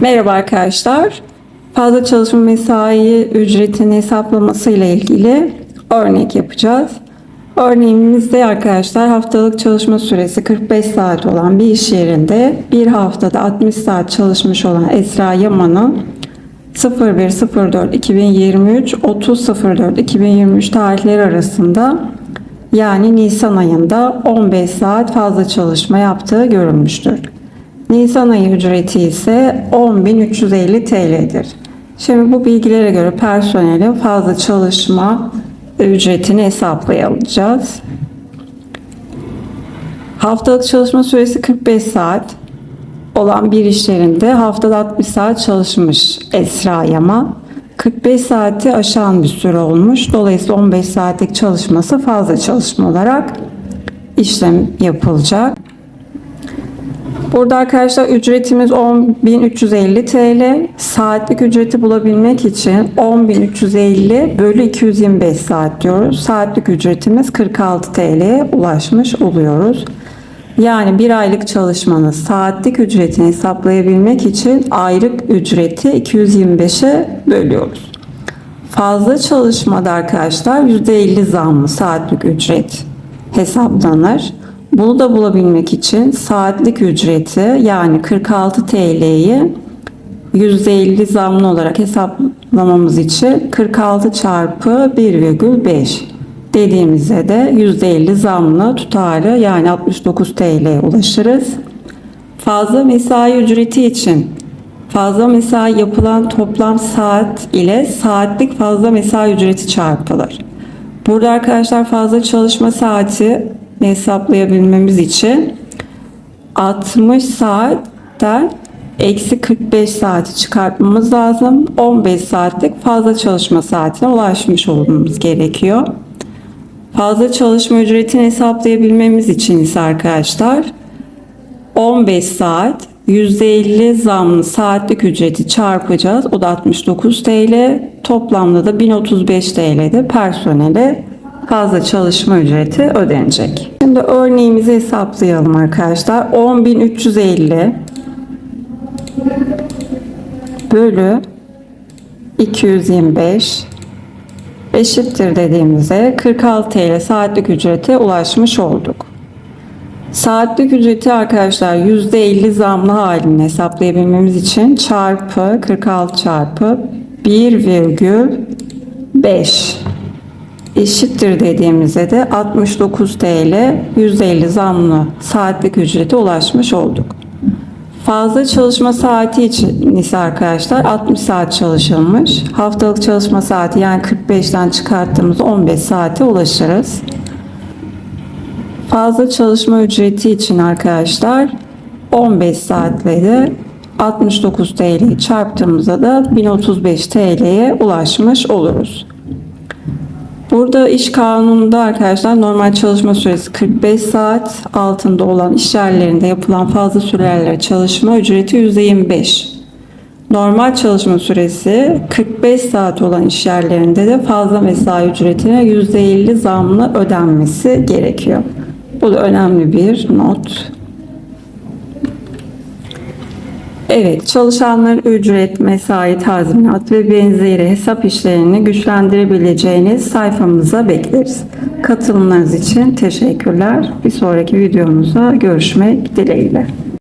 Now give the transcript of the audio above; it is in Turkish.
Merhaba arkadaşlar. Fazla çalışma mesai ücretini hesaplaması ile ilgili örnek yapacağız. Örneğimizde arkadaşlar haftalık çalışma süresi 45 saat olan bir iş yerinde bir haftada 60 saat çalışmış olan Esra Yaman'ın 01.04.2023 30.04.2023 tarihleri arasında yani Nisan ayında 15 saat fazla çalışma yaptığı görülmüştür. Nisan ayı ücreti ise 10.350 TL'dir. Şimdi bu bilgilere göre personelin fazla çalışma ücretini hesaplayacağız. Haftalık çalışma süresi 45 saat olan bir iş yerinde haftada 60 saat çalışmış Esra Yaman. 45 saati aşan bir süre olmuş. Dolayısıyla 15 saatlik çalışması fazla çalışma olarak işlem yapılacak. Burada arkadaşlar ücretimiz 10.350 TL. Saatlik ücreti bulabilmek için 10.350 bölü 225 saat diyoruz. Saatlik ücretimiz 46 TL'ye ulaşmış oluyoruz. Yani bir aylık çalışmanın saatlik ücretini hesaplayabilmek için aylık ücreti 225'e bölüyoruz. Fazla çalışmada arkadaşlar %50 zamlı saatlik ücret hesaplanır. Bunu da bulabilmek için saatlik ücreti yani 46 TL'yi %50 zamlı olarak hesaplamamız için 46 çarpı 1,5 dediğimizde de %50 zamlı tutarı yani 69 TL'ye ulaşırız. Fazla mesai ücreti için fazla mesai yapılan toplam saat ile saatlik fazla mesai ücreti çarpılır. Burada arkadaşlar fazla çalışma saati hesaplayabilmemiz için 60 saatten eksi 45 saati çıkartmamız lazım. 15 saatlik fazla çalışma saatine ulaşmış olmamız gerekiyor. Fazla çalışma ücretini hesaplayabilmemiz için ise arkadaşlar 15 saat %50 zamlı saatlik ücreti çarpacağız. O da 69 TL. Toplamda da 1035 TL'de personele fazla çalışma ücreti ödenecek. Şimdi örneğimizi hesaplayalım arkadaşlar. 10.350 bölü 225 eşittir dediğimizde 46 TL saatlik ücrete ulaşmış olduk. Saatlik ücreti arkadaşlar %50 zamlı halini hesaplayabilmemiz için çarpı 46 çarpı 1,5 eşittir dediğimizde de 69 TL %50 zamlı saatlik ücrete ulaşmış olduk. Fazla çalışma saati için ise arkadaşlar 60 saat çalışılmış. Haftalık çalışma saati yani 45'ten çıkarttığımız 15 saate ulaşırız. Fazla çalışma ücreti için arkadaşlar 15 saatle de 69 TL'yi çarptığımızda da 1035 TL'ye ulaşmış oluruz. Burada iş kanununda arkadaşlar normal çalışma süresi 45 saat altında olan iş yerlerinde yapılan fazla sürelere çalışma ücreti %25. Normal çalışma süresi 45 saat olan iş yerlerinde de fazla mesai ücretine %50 zamlı ödenmesi gerekiyor. Bu da önemli bir not. Evet, çalışanların ücret, mesai, tazminat ve benzeri hesap işlerini güçlendirebileceğiniz sayfamıza bekleriz. Katılımlarınız için teşekkürler. Bir sonraki videomuzda görüşmek dileğiyle.